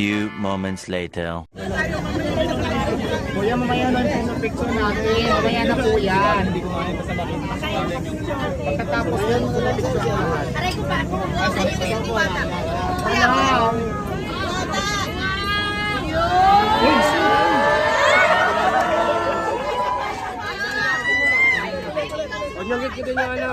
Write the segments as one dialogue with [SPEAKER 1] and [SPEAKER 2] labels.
[SPEAKER 1] few moments later.
[SPEAKER 2] Kuya, mamaya na yung picture natin. Mamaya na po yan. Pagkatapos yan, yung picture natin.
[SPEAKER 3] Aray ko pa. Aray ko yung diwata.
[SPEAKER 2] Alam! Huwag niyong kikitin yung ano.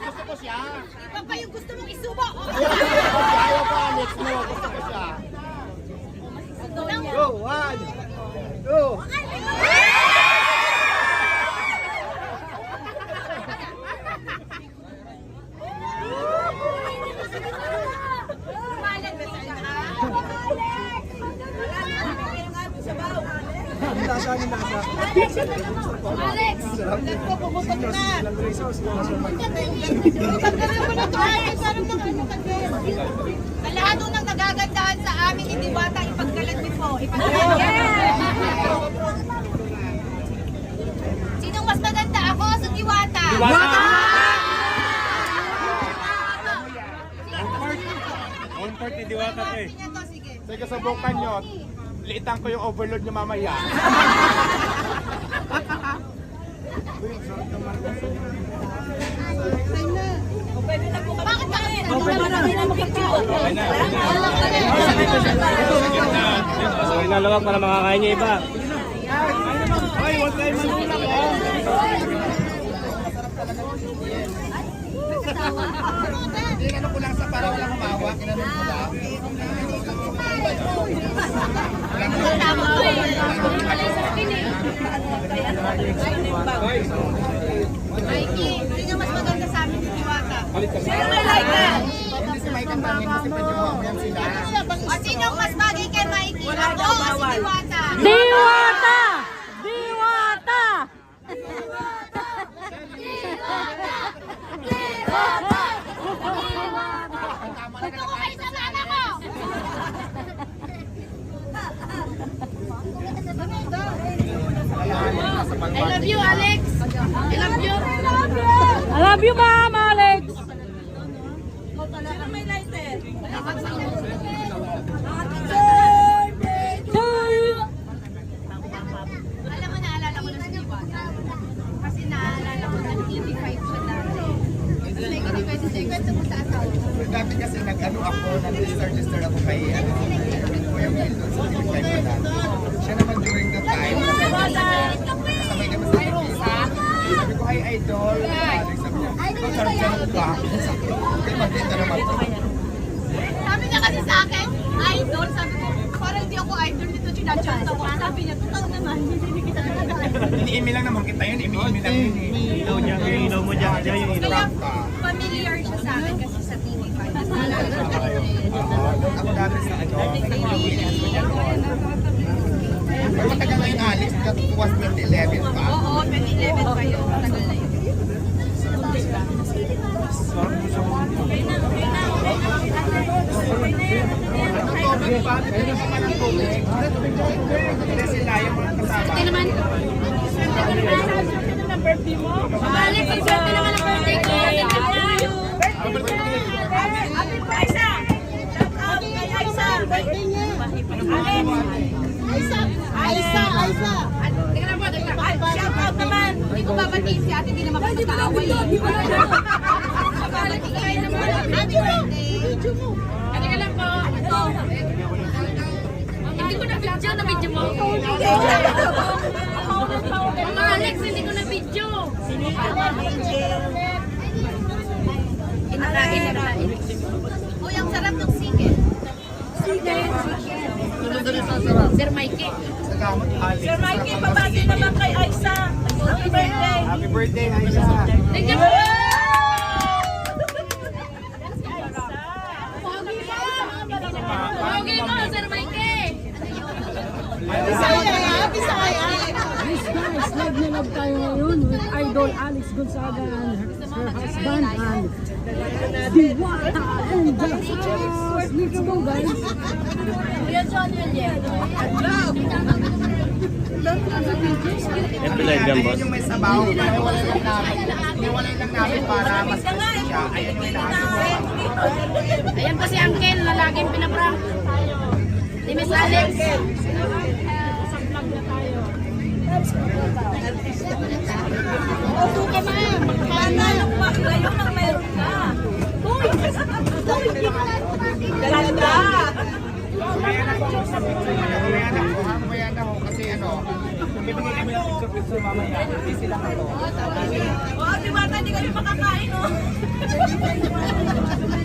[SPEAKER 2] Gusto ko siya.
[SPEAKER 3] Iba pa yung gusto mong isubo.
[SPEAKER 2] Ayaw ko, Alex mo. Gusto ko siya. Go, one, two.
[SPEAKER 3] Alex! Nagpo, pumutok na! Pagkaroon mo na to, Alex! Parang nang ano ka din? Sa lahat ng nagagandahan sa amin, hindi bata ipagkalat mo po. Sinong mas maganda ako sa diwata?
[SPEAKER 4] One part ni Diwata to eh.
[SPEAKER 3] Sige,
[SPEAKER 2] subukan nyo. Liitan ko yung overload nyo mamaya.
[SPEAKER 3] Bakit ka kami Marami na makikita.
[SPEAKER 4] So, inalawag para makakain niya iba.
[SPEAKER 2] Ano ko lang sa para walang humawak. Inanon ko lang.
[SPEAKER 3] Mikey, sino mas maganda sa amin sa diwata? Sino may like na?
[SPEAKER 2] Hindi si Mike ang tangin kasi pwede mo yan sila.
[SPEAKER 3] O sino mas bagay kay Mikey? Ako o si diwata?
[SPEAKER 5] Diwata!
[SPEAKER 3] Mama! I love you, Alex! I love you!
[SPEAKER 5] I love you, Ma'am Alex!
[SPEAKER 3] Alam mo, naalala ko na si Diwata. Kasi naalala ko na 85 siya dati. Tapos may kinikwento-kwento mo sa asawa ko.
[SPEAKER 2] Dati kasi nag-ano ako, nag-register ako kay ano, Kuya Will doon sa Philippine pa dati. Siya naman during the time, kasabay kami sa Pilipinas. Sabi ko, hi idol. Sabi niya, sarap ka. Kaya maganda naman to.
[SPEAKER 3] Sabi niya kasi sa akin, idol. Sabi ko, parang hindi ako idol dito, chinachanta ko. Sabi niya, totoo naman, hindi kita talaga idol.
[SPEAKER 2] Ini-email lang naman kita yun, imi-email lang yun eh.
[SPEAKER 4] Ilaw niya, ilaw mo dyan. Dyan yung ilaw.
[SPEAKER 3] Kaya familiar siya sa akin kasi sa TV5. Naalala ko na
[SPEAKER 2] Ako dati matagal na yung Alex, that was 2011 pa.
[SPEAKER 3] Oo, 2011 pa yun. Tagal na yun.
[SPEAKER 2] Hindi naman.
[SPEAKER 3] Ito naman. Alex, ang swerte naman ang birthday ko. Thank you. Happy Paisa! Shout out kay Aisa! Aisa! Aisa! Aisa! Po, teka lang. Shout out naman! Hindi ko babatiin si ate, hindi naman ako nag-aaway. Babatiin kayo naman. Lang po. Ito. Hindi ko na-video, na-video mo. Mama Alex, hindi ko na-video. Inakain na kain. Uy, ang sarap ng sige. Sir Mikey.
[SPEAKER 5] Sir Mikey, pabati naman kay Aisa. Happy birthday!
[SPEAKER 2] Happy birthday, Aisha.
[SPEAKER 3] Thank you. Pogi mo, Sir Mikey.
[SPEAKER 5] Yes live tayo ngayon with Idol Alex Gonzaga and her husband and Diwata and the house. Let's go guys!
[SPEAKER 4] FB live yan, boss.
[SPEAKER 2] Ayun yung may sabaw, hiniwalay lang namin. Hiniwalay lang namin para mas crispy siya. Ayan yung hinahanap ko.
[SPEAKER 3] Ayan pa si Uncle na laging pinaprank. Si Miss Alex. Opo ka ma'am. Panalong pa. Ngayon ang meron ka. Uy! Ganda!
[SPEAKER 2] Kumayan ako. Kumayan ako. ha? Kumayan ako. Kasi ano, bibigyan kami ng picture-picture mamaya. Hindi sila ako.
[SPEAKER 3] Oh, di ba? Hindi kami makakain, oh.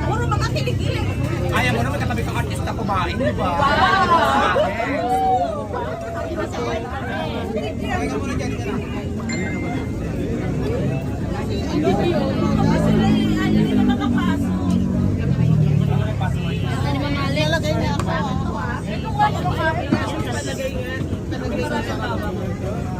[SPEAKER 3] Puro mga kilig-kilig.
[SPEAKER 2] Ayaw mo naman katabi kang artista kumain, di ba?
[SPEAKER 3] Nalagay niya ako.
[SPEAKER 2] Mamaya wala. Pero mamaya.
[SPEAKER 3] Kanin ka?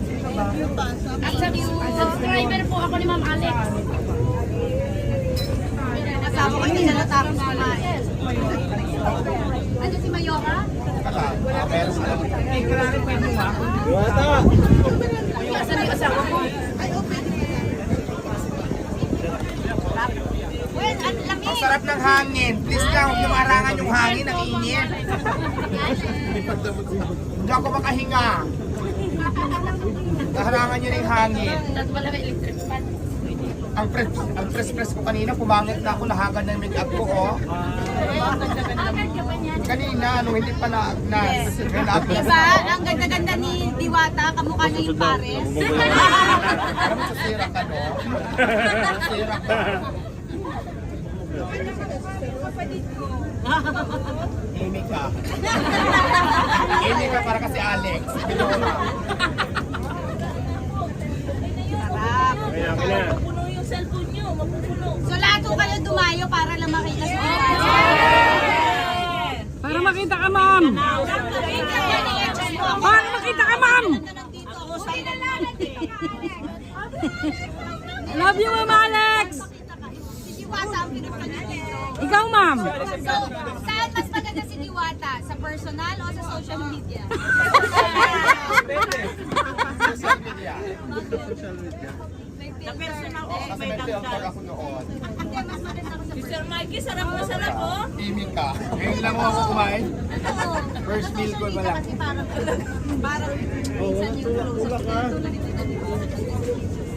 [SPEAKER 3] subscriber po ako ni Ma'am Alex. Kasama ko hindi nalatapos kumain. Ano si Mayora?
[SPEAKER 2] Kaka, ah, meron sila.
[SPEAKER 3] Asan yung kasama ko? Well, ang lamig.
[SPEAKER 2] Ang sarap ng hangin. Please lang, huwag niyo maarangan yung hangin, ang init. Hindi ako makahinga. Naharangan niyo na yung hangin.
[SPEAKER 3] Tapos wala may electric fan.
[SPEAKER 2] Ang press, ang press press ko kanina, pumangit na ako, nahagad na yung makeup ko, oh. Kanina, nung hindi pa na, na, na,
[SPEAKER 3] Diba? Ang ganda-ganda ni Diwata, kamukha niya yung pares.
[SPEAKER 2] Alam mo, sasira ka, no? Sasira ka. Amy ka. Amy ka para kasi Alex.
[SPEAKER 4] Kaya na.
[SPEAKER 3] So lahat ko kayo dumayo para lang makita si Diwata.
[SPEAKER 5] Para makita ka, ma'am! Para makita ka, ma'am! Love you, Ma'am Alex! Ikaw, ma'am!
[SPEAKER 3] So, saan mas maganda si Diwata? Sa personal o sa social media?
[SPEAKER 2] Social media.
[SPEAKER 3] Sa personal o
[SPEAKER 2] may filter ako noon.
[SPEAKER 3] Hindi, mas maganda ko sa personal.
[SPEAKER 6] Sir Mikey, sarap na sarap oh.
[SPEAKER 2] Amy ka. Ngayon lang ako kumain.
[SPEAKER 3] Oo.
[SPEAKER 2] First meal ko pa lang.
[SPEAKER 3] Kasi parang, parang, minsan yung na tulad nito na dito.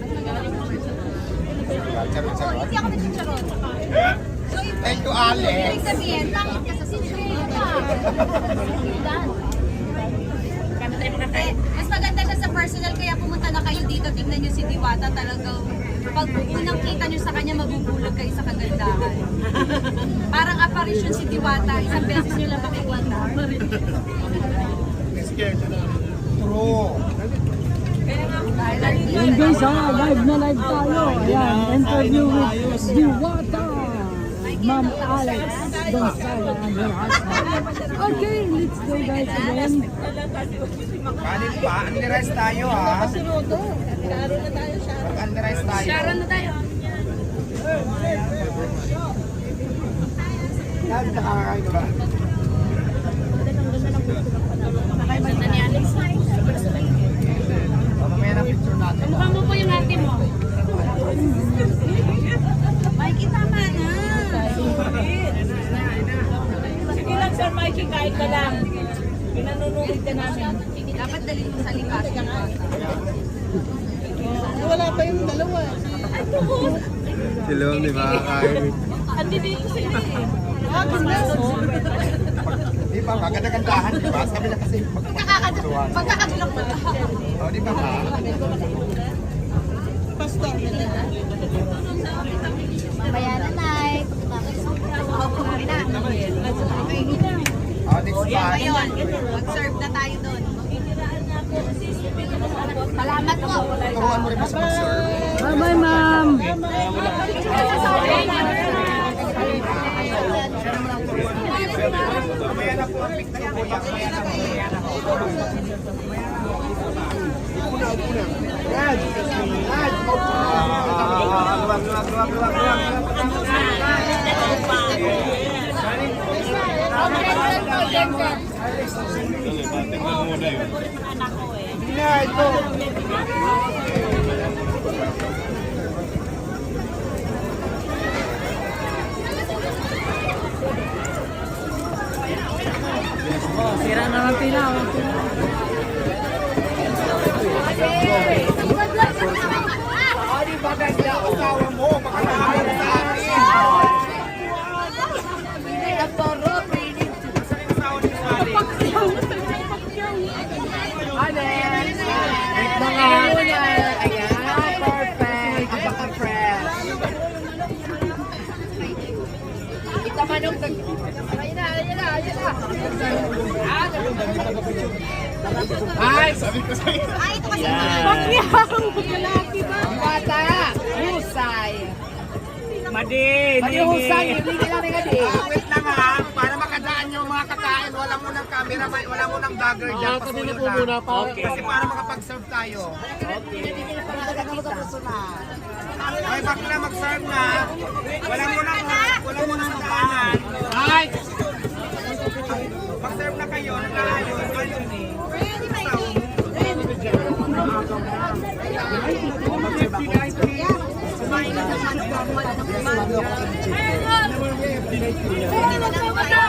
[SPEAKER 3] Magaling mo.
[SPEAKER 2] Charot, charot.
[SPEAKER 3] hindi ako nagchicharon. So, yung
[SPEAKER 2] Thank you, Alex.
[SPEAKER 3] Ibig sabihin, ka sa sinunod Eh, mas maganda siya sa personal kaya pumunta na kayo dito. Tingnan niyo si Diwata talagang pag unang kita niyo sa kanya mabubulag kayo sa kagandahan. Parang apparition si Diwata. Isang beses niyo lang makikita
[SPEAKER 2] True.
[SPEAKER 5] Yan guys, ha, live na live tayo. Ayan, interview with Diwata. Ma'am Alex Gonzaga and her husband. Okay, let's go guys again.
[SPEAKER 2] Kanin pa. Unli-rice tayo, ha? Mag-unli-rice tayo.
[SPEAKER 3] Sharon na tayo
[SPEAKER 2] Lahat nakakakain ka ba?
[SPEAKER 3] Ganda ni Alex
[SPEAKER 2] O, Mamaya na picture natin.
[SPEAKER 3] mukha mo po yung ate mo Mikey tama na
[SPEAKER 6] Sige lang Sir Mikey, kain ka lang. Pinanunungit ka namin.
[SPEAKER 3] dapat dalhin mo sa likas
[SPEAKER 2] Hello, di ba? Kain.
[SPEAKER 6] Andi dito sila eh.
[SPEAKER 2] Di ba? Maganda-gandahan, di ba? Sabi na kasi
[SPEAKER 3] Pagkakadulok pagkakadulok mo
[SPEAKER 2] O, di ba ba?
[SPEAKER 3] Mamaya na, Nay. Okay na.
[SPEAKER 2] O, next one.
[SPEAKER 3] ngayon. Mag-serve na tayo doon. Salamat po.
[SPEAKER 2] Turuan mo rin ba sa mag-serve?
[SPEAKER 5] Bye-bye, ma'am.
[SPEAKER 2] Ko. Mamaya na po. Mamaya na po.
[SPEAKER 5] Sira na ang pila. ang pila.
[SPEAKER 2] Ari ba ganda asawa mo? Baka nahawa sa akin. Ayan, perfect. Napaka-fresh. Ay, sabi ko sa'yo.
[SPEAKER 3] Ay, ito kasi
[SPEAKER 2] Bata, husay.
[SPEAKER 4] Madin!
[SPEAKER 2] Pati husay, hindi nila na gadi. Wait lang ha, para makadaan yung mga kakain, wala mo ng camera, wala mo ng dyan. Pasuyo na.
[SPEAKER 4] Okay.
[SPEAKER 2] Kasi para makapag-serve tayo. Ay, bakla mag-serve na. Wala mo nang, wala mo nang daanan. Ay! Mag-serve na kayo, naglalayos. Eh.
[SPEAKER 3] Ay,